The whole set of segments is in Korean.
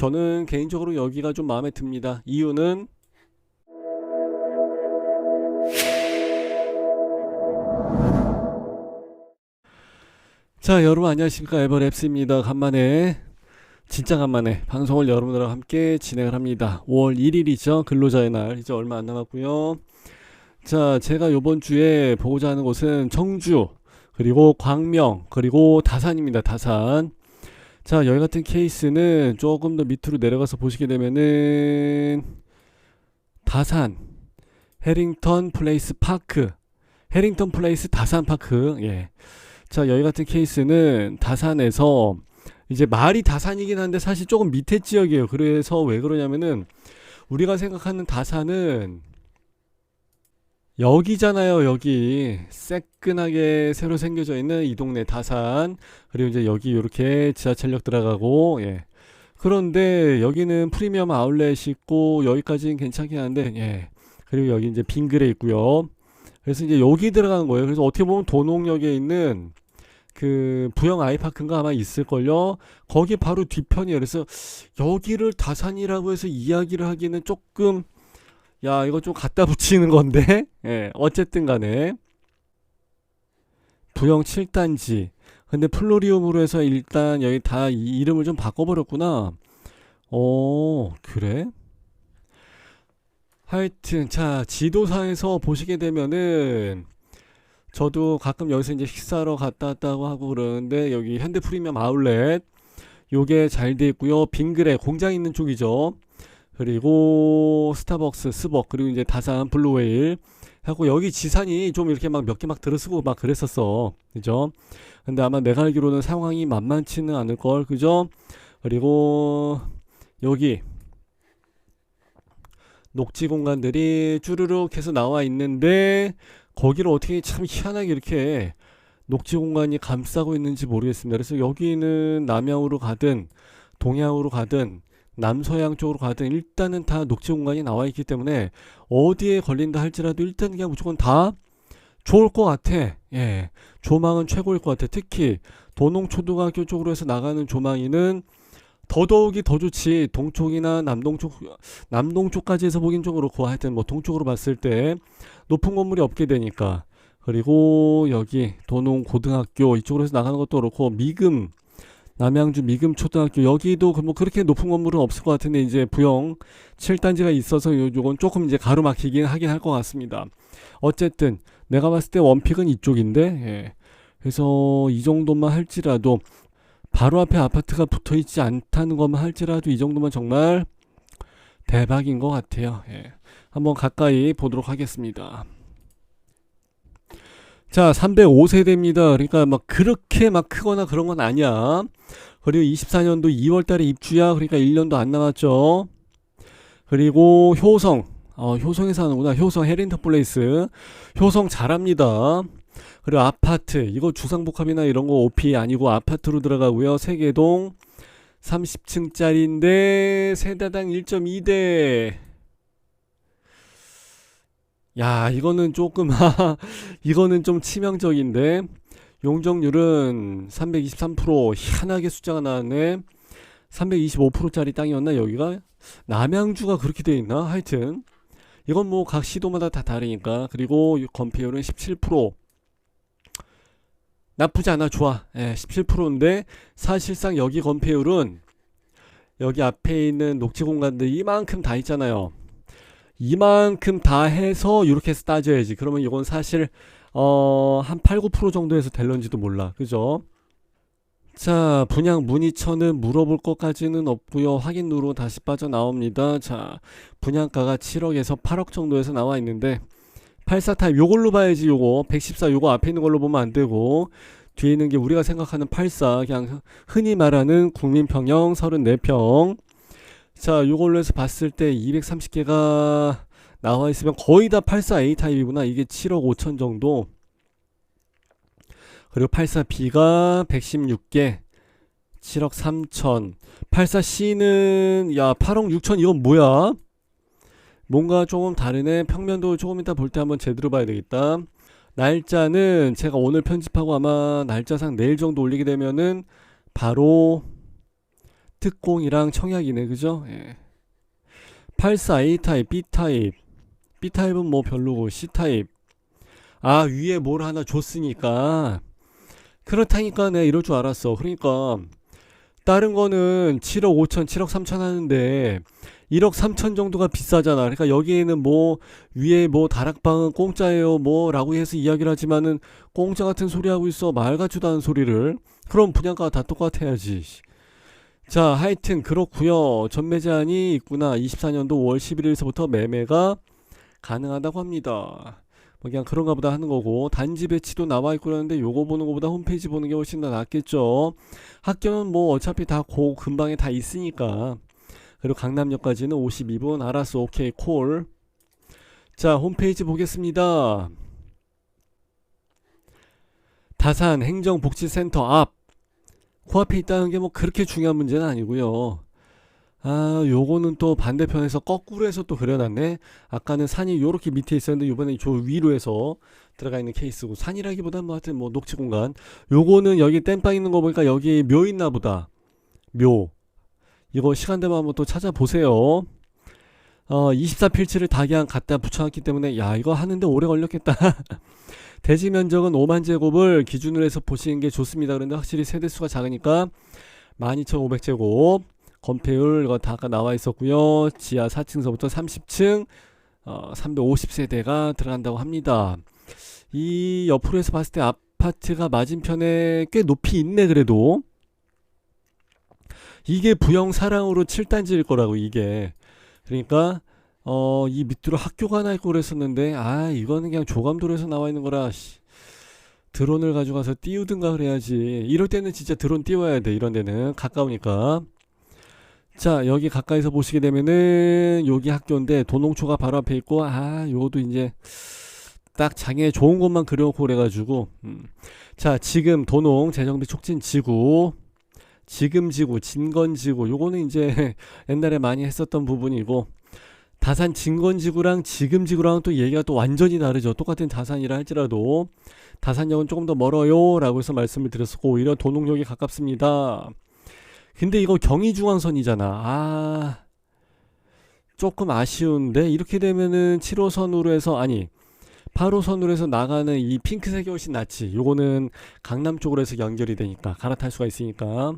저는 개인적으로 여기가 좀 마음에 듭니다. 이유는 자, 여러분 안녕하십니까? 에버랩스입니다. 간만에 진짜 간만에 방송을 여러분들과 함께 진행을 합니다. 5월 1일이죠. 근로자의 날. 이제 얼마 안 남았고요. 자, 제가 요번 주에 보고자 하는 곳은 청주, 그리고 광명, 그리고 다산입니다. 다산. 자, 여기 같은 케이스는 조금 더 밑으로 내려가서 보시게 되면은 다산, 해링턴 플레이스 파크, 해링턴 플레이스 다산 파크. 예. 자, 여기 같은 케이스는 다산에서 이제 말이 다산이긴 한데 사실 조금 밑에 지역이에요. 그래서 왜 그러냐면은 우리가 생각하는 다산은 여기잖아요, 여기. 새끈하게 새로 생겨져 있는 이 동네 다산. 그리고 이제 여기 이렇게 지하철역 들어가고, 예. 그런데 여기는 프리미엄 아울렛이 있고, 여기까지는 괜찮긴 한데, 예. 그리고 여기 이제 빙그레 있고요. 그래서 이제 여기 들어가는 거예요. 그래서 어떻게 보면 도농역에 있는 그 부영 아이파크인가 아마 있을걸요. 거기 바로 뒤편이에요. 그래서 여기를 다산이라고 해서 이야기를 하기는 조금 야, 이거 좀 갖다 붙이는 건데. 예, 어쨌든 간에. 부영 7단지. 근데 플로리움으로 해서 일단 여기 다 이- 이름을 좀 바꿔버렸구나. 어, 그래? 하여튼, 자, 지도상에서 보시게 되면은, 저도 가끔 여기서 이제 식사하러 갔다 왔다고 하고 그러는데, 여기 현대 프리미엄 아울렛, 요게 잘 돼 있고요. 빙그레, 공장 있는 쪽이죠. 그리고 스타벅스, 스벅, 그리고 이제 다산, 블루웨일 하고 여기 지산이 좀 이렇게 막 몇 개 막 들어쓰고 막 그랬었어. 그죠? 근데 아마 내가 알기로는 상황이 만만치는 않을 걸. 그죠? 그리고 여기 녹지 공간들이 쭈르륵 해서 나와 있는데 거기를 어떻게 참 희한하게 이렇게 녹지 공간이 감싸고 있는지 모르겠습니다. 그래서 여기는 남향으로 가든 동향으로 가든 남서양 쪽으로 가든 일단은 다 녹지 공간이 나와 있기 때문에 어디에 걸린다 할지라도 일단 그냥 무조건 다 좋을 것 같아. 예. 조망은 최고일 것 같아. 특히 도농초등학교 쪽으로 해서 나가는 조망이는 더더욱이 더 좋지. 동쪽이나 남동쪽, 남동쪽까지 해서 보긴 좀 그렇고 하여튼 뭐 동쪽으로 봤을 때 높은 건물이 없게 되니까. 그리고 여기 도농 고등학교 이쪽으로 해서 나가는 것도 그렇고 미금 남양주 미금 초등학교 여기도 그뭐 그렇게 높은 건물은 없을 것 같은데 이제 부영 7단지가 있어서 요- 요건 조금 이제 가로막히긴 하긴 할 것 같습니다. 어쨌든 내가 봤을 때 원픽은 이쪽인데 예. 그래서 이 정도만 할지라도 바로 앞에 아파트가 붙어 있지 않다는 것만 할지라도 이 정도면 정말 대박인 것 같아요. 예. 한번 가까이 보도록 하겠습니다. 자, 305세대입니다. 그러니까 막 그렇게 막 크거나 그런 건 아니야. 그리고 24년도 2월 달에 입주야. 그러니까 1년도 안 남았죠. 그리고 효성. 어, 효성에 사는구나. 효성 해린턴 플레이스. 효성 잘합니다. 그리고 아파트. 이거 주상복합이나 이런 거 OP 아니고 아파트로 들어가고요. 세계동 30층짜리인데 세대당 1.2대. 야, 이거는 조금 이거는 좀 치명적인데 용적률은 323% 희한하게 숫자가 나왔네. 325%짜리 땅이었나 여기가? 남양주가 그렇게 돼 있나? 하여튼. 이건 뭐 각 시도마다 다 다르니까. 그리고 건폐율은 17% 나쁘지 않아 좋아. 예, 17%인데 사실상 여기 건폐율은 여기 앞에 있는 녹지 공간들 이만큼 다 있잖아요 이만큼 다 해서 이렇게 따져야지 그러면 이건 사실 어, 한 8, 9% 정도에서 될런지도 몰라. 그죠? 자, 분양 문의처는 물어볼 것까지는 없고요. 확인 누로 다시 빠져나옵니다. 자, 분양가가 7억에서 8억 정도에서 나와 있는데 84 타입 요걸로 봐야지 요거 114 요거 앞에 있는 걸로 보면 안 되고 뒤에 있는 게 우리가 생각하는 84 그냥 흔히 말하는 국민평형 34평 자, 요걸로 해서 봤을 때 230개가 나와 있으면 거의 다 84A 타입이구나. 이게 7억 5천 정도. 그리고 84B가 116개. 7억 3천. 84C는 야 8억 6천 이건 뭐야? 뭔가 조금 다르네. 평면도 조금 이따 볼 때 한번 제대로 봐야 되겠다. 날짜는 제가 오늘 편집하고 아마 날짜상 내일 정도 올리게 되면은 바로 특공이랑 청약이네 그죠? 예. 84 A 타입, B 타입. B 타입은 뭐 별로고 C 타입. 아 위에 뭘 하나 줬으니까 그렇다니까 내가 이럴 줄 알았어. 그러니까 다른 거는 7억 5천, 7억 3천 하는데 1억 3천 정도가 비싸잖아. 그러니까 여기에는 뭐 위에 뭐 다락방은 공짜예요 뭐 라고 해서 이야기를 하지만은 공짜 같은 소리 하고 있어. 말 같지도 않은 소리를. 그럼 분양가가 다 똑같아야지. 자, 하여튼 그렇고요. 전매 제한이 있구나. 24년도 5월 11일서부터 매매가 가능하다고 합니다. 뭐 그냥 그런가 보다 하는 거고 단지 배치도 나와 있고 그러는데 요거 보는 것보다 홈페이지 보는 게 훨씬 더 낫겠죠. 학교는 뭐 어차피 다 고 근방에 다 있으니까. 그리고 강남역까지는 52분 알았어. 오케이 콜. 자, 홈페이지 보겠습니다. 다산 행정복지센터 앞 코앞에 있다는 게 뭐 그렇게 중요한 문제는 아니고요. 아, 요거는 또 반대편에서 거꾸로 해서 또 그려놨네. 아까는 산이 요렇게 밑에 있었는데 이번에 저 위로 해서 들어가 있는 케이스고 산이라기보다는 뭐 하여튼 뭐 녹지 공간. 요거는 여기 땜빵 있는 거 보니까 여기 묘 있나 보다. 묘. 이거 시간 되면 한번 또 찾아보세요. 어, 24필치를 다 그냥 갖다 붙여놨기 때문에 야 이거 하는데 오래 걸렸겠다. 대지 면적은 5만 제곱을 기준으로 해서 보시는 게 좋습니다. 그런데 확실히 세대수가 작으니까 12,500제곱 건폐율 이거 다 아까 나와 있었고요. 지하 4층서부터 30층 어, 350세대가 들어간다고 합니다. 이 옆으로 해서 봤을 때 아파트가 맞은편에 꽤 높이 있네 그래도 이게 부영 사랑으로 7단지일 거라고 이게 그러니까 어, 이 밑으로 학교가 하나 있고 그랬었는데, 아, 이거는 그냥 조감도로에서 나와 있는 거라, 씨. 드론을 가져가서 띄우든가 그래야지. 이럴 때는 진짜 드론 띄워야 돼, 이런 데는. 가까우니까. 자, 여기 가까이서 보시게 되면은, 여기 학교인데, 도농초가 바로 앞에 있고, 아, 요것도 이제, 딱 장에 좋은 것만 그려놓고 그래가지고, 음. 자, 지금 도농 재정비 촉진 지구, 지금 지구, 진건 지구, 요거는 이제 옛날에 많이 했었던 부분이고, 다산 진건지구랑 지금지구랑 또 얘기가 또 완전히 다르죠. 똑같은 다산이라 할지라도 다산역은 조금 더 멀어요 라고 해서 말씀을 드렸었고 오히려 도농역이 가깝습니다. 근데 이거 경의중앙선이잖아. 아 조금 아쉬운데 이렇게 되면은 7호선으로 해서 아니 8호선으로 해서 나가는 이 핑크색이 훨씬 낫지. 요거는 강남 쪽으로 해서 연결이 되니까 갈아탈 수가 있으니까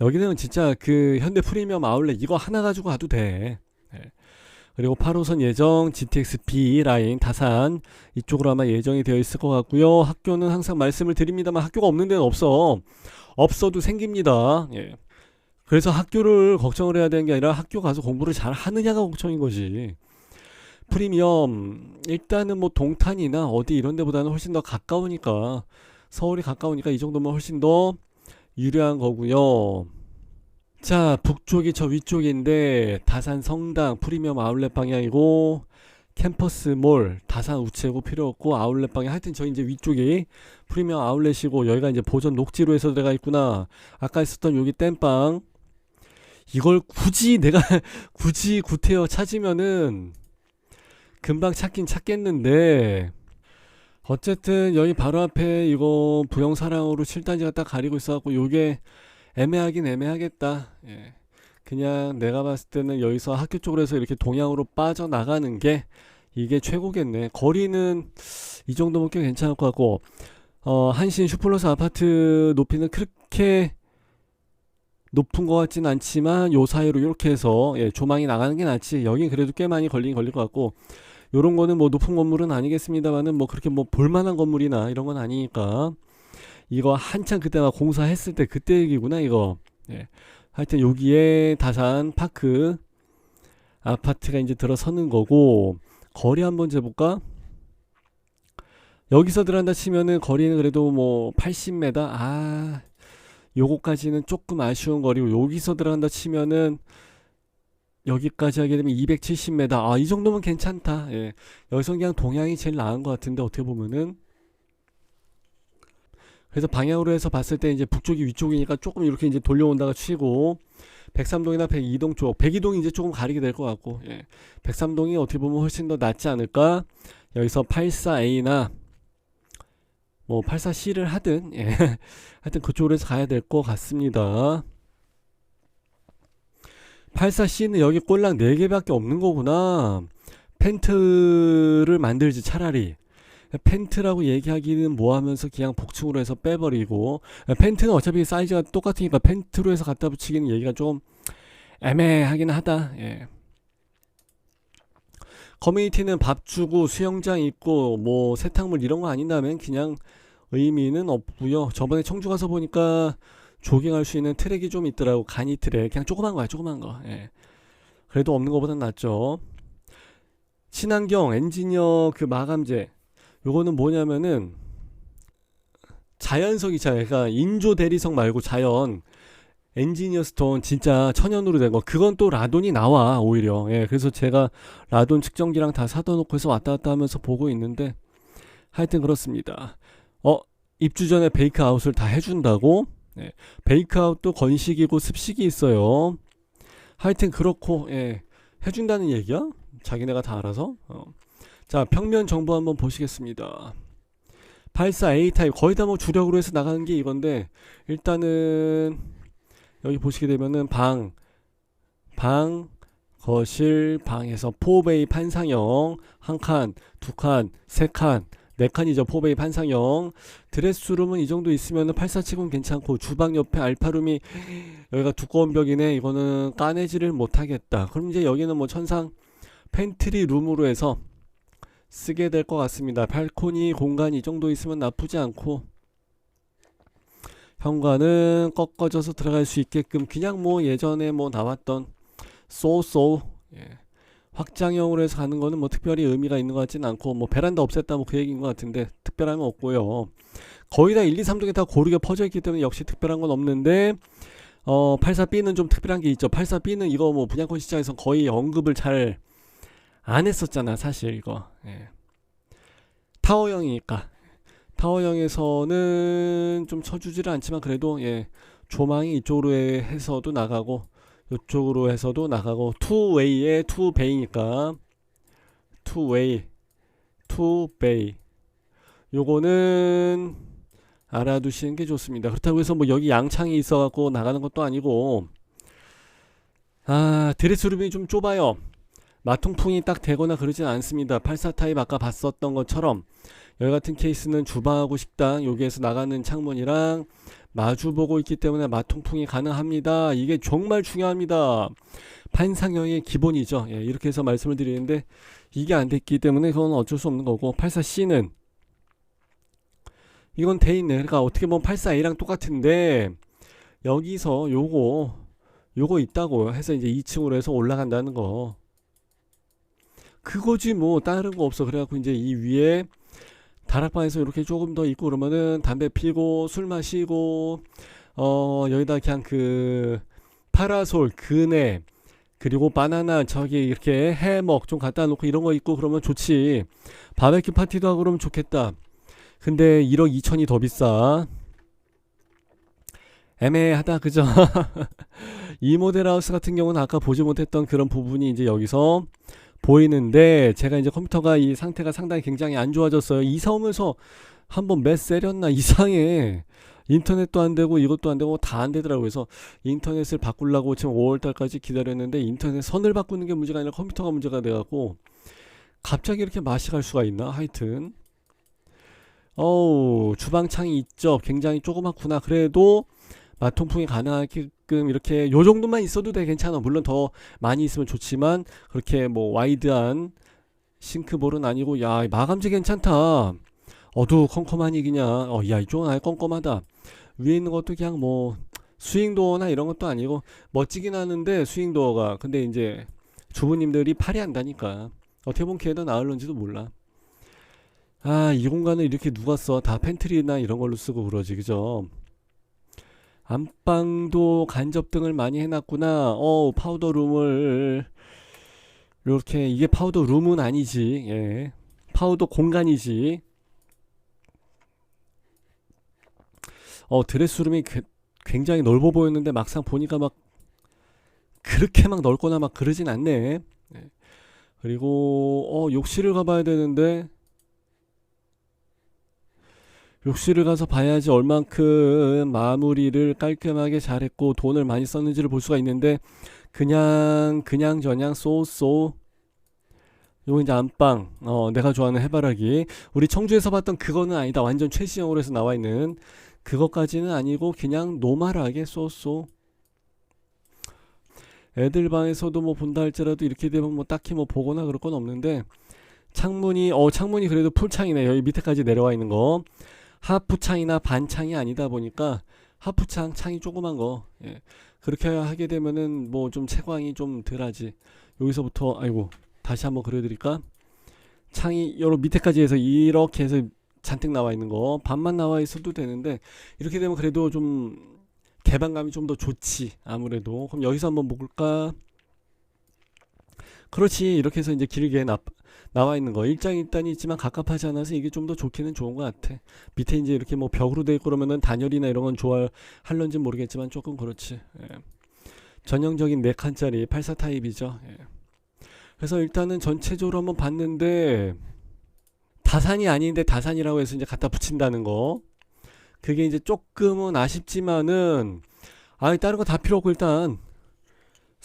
여기는 진짜 그 현대 프리미엄 아울렛 이거 하나 가지고 가도 돼. 네. 그리고 8호선 예정 GTX-B 라인 다산 이쪽으로 아마 예정이 되어 있을 것 같고요. 학교는 항상 말씀을 드립니다만 학교가 없는 데는 없어. 없어도 생깁니다. 예. 그래서 학교를 걱정을 해야 되는 게 아니라 학교 가서 공부를 잘 하느냐가 걱정인 거지. 프리미엄 일단은 뭐 동탄이나 어디 이런 데보다는 훨씬 더 가까우니까 서울이 가까우니까 이 정도면 훨씬 더 유리한 거고요. 자, 북쪽이 저 위쪽인데 다산 성당 프리미엄 아울렛 방향이고 캠퍼스 몰 다산 우체국 필요 없고 아울렛 방향 하여튼 저 이제 위쪽이 프리미엄 아울렛이고 여기가 이제 보전 녹지로 해서 들어가 있구나. 아까 있었던 여기 땜빵 이걸 굳이 내가 굳이 구태여 찾으면은 금방 찾긴 찾겠는데 어쨌든 여기 바로 앞에 이거 부영사랑으로 7단지가 딱 가리고 있어갖고 요게 애매하긴 애매하겠다. 예. 그냥 내가 봤을 때는 여기서 학교 쪽으로 해서 이렇게 동양으로 빠져나가는 게 이게 최고겠네. 거리는 이 정도면 꽤 괜찮을 것 같고, 어, 한신 슈플러스 아파트 높이는 그렇게 높은 것 같진 않지만 요 사이로 이렇게 해서 예, 조망이 나가는 게 낫지. 여긴 그래도 꽤 많이 걸리긴 걸릴 것 같고, 요런 거는 뭐 높은 건물은 아니겠습니다만은 뭐 그렇게 뭐 볼만한 건물이나 이런 건 아니니까. 이거 한참 그때 막 공사했을 때 그때 얘기구나 이거. 예. 하여튼 여기에 다산 파크 아파트가 이제 들어서는 거고 거리 한번 재볼까? 여기서 들어간다 치면은 거리는 그래도 뭐 80m 아 요거까지는 조금 아쉬운 거리고 여기서 들어간다 치면은 여기까지 하게 되면 270m 아 이 정도면 괜찮다. 예. 여기서 그냥 동향이 제일 나은 것 같은데 어떻게 보면은. 그래서 방향으로 해서 봤을 때 이제 북쪽이 위쪽이니까 조금 이렇게 이제 돌려온다가 치고 103동이나 102동 쪽 102동이 이제 조금 가리게 될 것 같고 예. 103동이 어떻게 보면 훨씬 더 낫지 않을까? 여기서 84A나 뭐 84C를 하든 예. 하여튼 그쪽으로 해서 가야 될 것 같습니다 84C는 여기 꼴랑 4개밖에 없는 거구나. 펜트를 만들지 차라리. 펜트라고 얘기하기는 뭐하면서 그냥 복층으로 해서 빼버리고 펜트는 어차피 사이즈가 똑같으니까 펜트로 해서 갖다 붙이기는 얘기가 좀 애매하긴 하다. 예. 커뮤니티는 밥 주고 수영장 있고 뭐 세탁물 이런 거 아닌다면 그냥 의미는 없고요. 저번에 청주 가서 보니까 조깅할 수 있는 트랙이 좀 있더라고. 간이 트랙. 그냥 조그만 거야, 조그만 거. 예. 그래도 없는 것보단 낫죠. 친환경 엔지니어 그 마감재. 요거는 뭐냐면은 자연석 이잖아요. 그러니까 인조 대리석 말고 자연 엔지니어 스톤 진짜 천연으로 된 거. 그건 또 라돈이 나와 오히려. 예. 그래서 제가 라돈 측정기랑 다 사다 놓고 해서 왔다 갔다 하면서 보고 있는데 하여튼 그렇습니다. 어, 입주 전에 베이크 아웃을 다 해준다고? 예. 베이크 아웃도 건식이고 습식이 있어요. 하여튼 그렇고, 예. 해준다는 얘기야? 자기네가 다 알아서? 어. 자, 평면 정보 한번 보시겠습니다. 84A 타입 거의 다 뭐 주력으로 해서 나가는 게 이건데 일단은 여기 보시게 되면은 방, 방, 거실, 방에서 포베이 판상형 한 칸, 두 칸, 세 칸, 네 칸이죠. 포베이 판상형. 드레스룸은 이 정도 있으면은 8470 괜찮고 주방 옆에 알파룸이 여기가 두꺼운 벽이네. 이거는 까내지를 못하겠다. 그럼 이제 여기는 뭐 천상 팬트리 룸으로 해서 쓰게 될 것 같습니다. 발코니 공간 이 정도 있으면 나쁘지 않고 현관은 꺾어져서 들어갈 수 있게끔 그냥 뭐 예전에 뭐 나왔던 쏘쏘 예. 확장형으로 해서 가는 거는 뭐 특별히 의미가 있는 것 같지는 않고 뭐 베란다 없앴다 뭐 그 얘기인 것 같은데 특별한 건 없고요. 거의 다 1, 2, 3동에 다 고르게 퍼져 있기 때문에 역시 특별한 건 없는데 어 84B는 좀 특별한 게 있죠. 84B는 이거 뭐 분양권 시장에서 거의 언급을 잘 안 했었잖아 사실 이거. 예. 타워형이니까 타워형에서는 좀 쳐주지를 않지만 그래도 예 조망이 이쪽으로 해서도 나가고 이쪽으로 해서도 나가고 투웨이에 투베이니까 투웨이 투베이 요거는 알아두시는 게 좋습니다. 그렇다고 해서 뭐 여기 양창이 있어갖고 나가는 것도 아니고 아 드레스룸이 좀 좁아요. 마통풍이 딱 되거나 그러진 않습니다. 84 타입 아까 봤었던 것처럼 여기 같은 케이스는 주방하고 식당 여기에서 나가는 창문이랑 마주 보고 있기 때문에 마통풍이 가능합니다. 이게 정말 중요합니다. 판상형의 기본이죠. 예, 이렇게 해서 말씀을 드리는데 이게 안 됐기 때문에 그건 어쩔 수 없는 거고 84C는 이건 돼 있네. 그러니까 어떻게 보면 84A랑 똑같은데 여기서 요거 요거 있다고 해서 이제 2층으로 해서 올라간다는 거 그거지 뭐 다른 거 없어. 그래갖고 이제 이 위에 다락방에서 이렇게 조금 더 있고 그러면은 담배 피고 술 마시고 어 여기다 그냥 그 파라솔 그네 그리고 바나나 저기 이렇게 해먹 좀 갖다 놓고 이런 거 있고 그러면 좋지. 바베큐 파티도 하고 그러면 좋겠다. 근데 1억 2천이 더 비싸. 애매하다 그죠? 이 모델하우스 같은 경우는 아까 보지 못했던 그런 부분이 이제 여기서 보이는데 제가 이제 컴퓨터가 이 상태가 상당히 굉장히 안 좋아졌어요. 이사 오면서 한번 몇 세렸나 이상해. 인터넷도 안 되고 이것도 안 되고 다 안 되더라고요. 그래서 인터넷을 바꾸려고 지금 5월 달까지 기다렸는데 인터넷 선을 바꾸는 게 문제가 아니라 컴퓨터가 문제가 돼 갖고 갑자기 이렇게 맛이 갈 수가 있나? 하여튼 어우 주방창이 있죠. 굉장히 조그맣구나. 그래도 마통풍이 가능하게 끔 이렇게 요 정도만 있어도 돼 괜찮아. 물론 더 많이 있으면 좋지만 그렇게 뭐 와이드한 싱크볼은 아니고 야 마감재 괜찮다. 어두컴컴하니 그냥. 어야 이쪽은 아예 껌껌하다. 위에 있는 것도 그냥 뭐 스윙도어나 이런 것도 아니고 멋지긴 하는데 스윙도어가. 근데 이제 주부님들이 팔이 안다니까 어떻게 보면 걔도 나을런지도 몰라. 아 이 공간을 이렇게 누가 써? 다 팬트리나 이런 걸로 쓰고 그러지 그죠 안방도 간접 등을 많이 해놨구나. 어, 파우더 룸을 이렇게 이게 파우더 룸은 아니지. 예. 파우더 공간이지. 어, 드레스룸이 굉장히 넓어 보였는데 막상 보니까 막 그렇게 막 넓거나 막 그러진 않네. 예. 그리고 어, 욕실을 가봐야 되는데 욕실을 가서 봐야지 얼만큼 마무리를 깔끔하게 잘했고 돈을 많이 썼는지를 볼 수가 있는데 그냥 그냥 저냥 쏘쏘. 요거 이제 안방. 어 내가 좋아하는 해바라기. 우리 청주에서 봤던 그거는 아니다. 완전 최신형으로 해서 나와 있는 그것까지는 아니고 그냥 노멀하게 쏘쏘. 애들 방에서도 뭐 본다 할지라도 이렇게 되면 뭐 딱히 뭐 보거나 그럴 건 없는데 창문이 어 창문이 그래도 풀창이네. 여기 밑에까지 내려와 있는 거 하프창이나 반창이 아니다 보니까 하프창 창이 조그만 거. 예. 그렇게 하게 되면은 뭐 좀 채광이 좀 덜하지. 여기서부터 아이고 다시 한번 그려드릴까? 창이 여러 밑에까지 해서 이렇게 해서 잔뜩 나와 있는 거. 반만 나와 있어도 되는데 이렇게 되면 그래도 좀 개방감이 좀 더 좋지 아무래도. 그럼 여기서 한번 볼까 그렇지 이렇게 해서 이제 길게 나, 나와 있는 거. 일장일단이 있지만 갑갑하지 않아서 이게 좀 더 좋기는 좋은 것 같아. 밑에 이제 이렇게 뭐 벽으로 돼 있고 그러면은 단열이나 이런 건 좋아할런지 모르겠지만 조금 그렇지. 예. 전형적인 4칸짜리 84 타입이죠. 예. 그래서 일단은 전체적으로 한번 봤는데 다산이 아닌데 다산이라고 해서 이제 갖다 붙인다는 거. 그게 이제 조금은 아쉽지만은 아니 다른 거 다 필요 없고 일단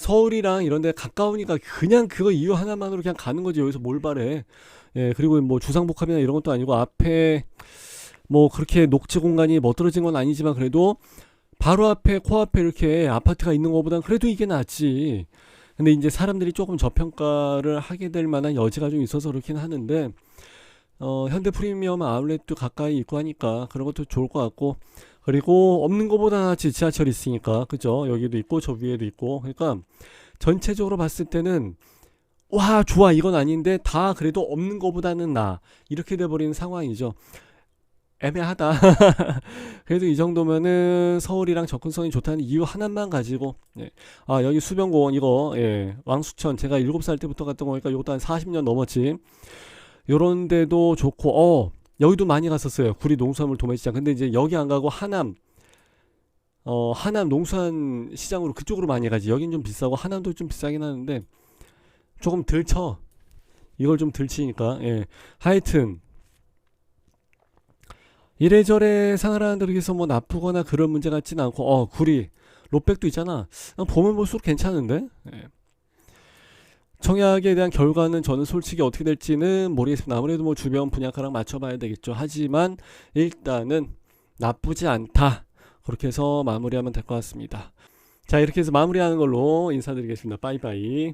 서울이랑 이런 데 가까우니까 그냥 그거 이유 하나만으로 그냥 가는 거지. 여기서 뭘 바래. 예 그리고 뭐 주상복합이나 이런 것도 아니고 앞에 뭐 그렇게 녹지 공간이 멋들어진 건 아니지만 그래도 바로 앞에 코앞에 이렇게 아파트가 있는 것보단 그래도 이게 낫지. 근데 이제 사람들이 조금 저평가를 하게 될 만한 여지가 좀 있어서 그렇긴 하는데 어, 현대 프리미엄 아울렛도 가까이 있고 하니까 그런 것도 좋을 것 같고 그리고 없는 것보다 낫지 지하철 있으니까. 그죠? 여기도 있고 저 위에도 있고. 그러니까 전체적으로 봤을 때는 와 좋아. 이건 아닌데 다 그래도 없는 것보다는 나. 이렇게 돼버리는 상황이죠. 애매하다. 그래도 이 정도면은 서울이랑 접근성이 좋다는 이유 하나만 가지고. 예. 아 여기 수변공원 이거 예. 왕수천. 제가 7살 때부터 갔던 거니까 이것도 한 40년 넘었지. 요런 데도 좋고. 어 여기도 많이 갔었어요. 구리 농수산물 도매시장. 근데 이제 여기 안 가고 하남 어 하남 농수산 시장으로 그쪽으로 많이 가지. 여긴 좀 비싸고 하남도 좀 비싸긴 하는데 조금 덜쳐. 이걸 좀 덜치니까 예. 하여튼 이래저래 데 그래서 뭐 나쁘거나 그런 문제 같지는 않고 어 구리 롯백도 있잖아. 어, 보면 볼수록 괜찮은데? 예. 청약에 대한 결과는 저는 솔직히 어떻게 될지는 모르겠습니다. 아무래도 뭐 주변 분양가랑 맞춰봐야 되겠죠. 하지만 일단은 나쁘지 않다. 그렇게 해서 마무리하면 될 것 같습니다. 자, 이렇게 해서 마무리하는 걸로 인사드리겠습니다. 빠이빠이.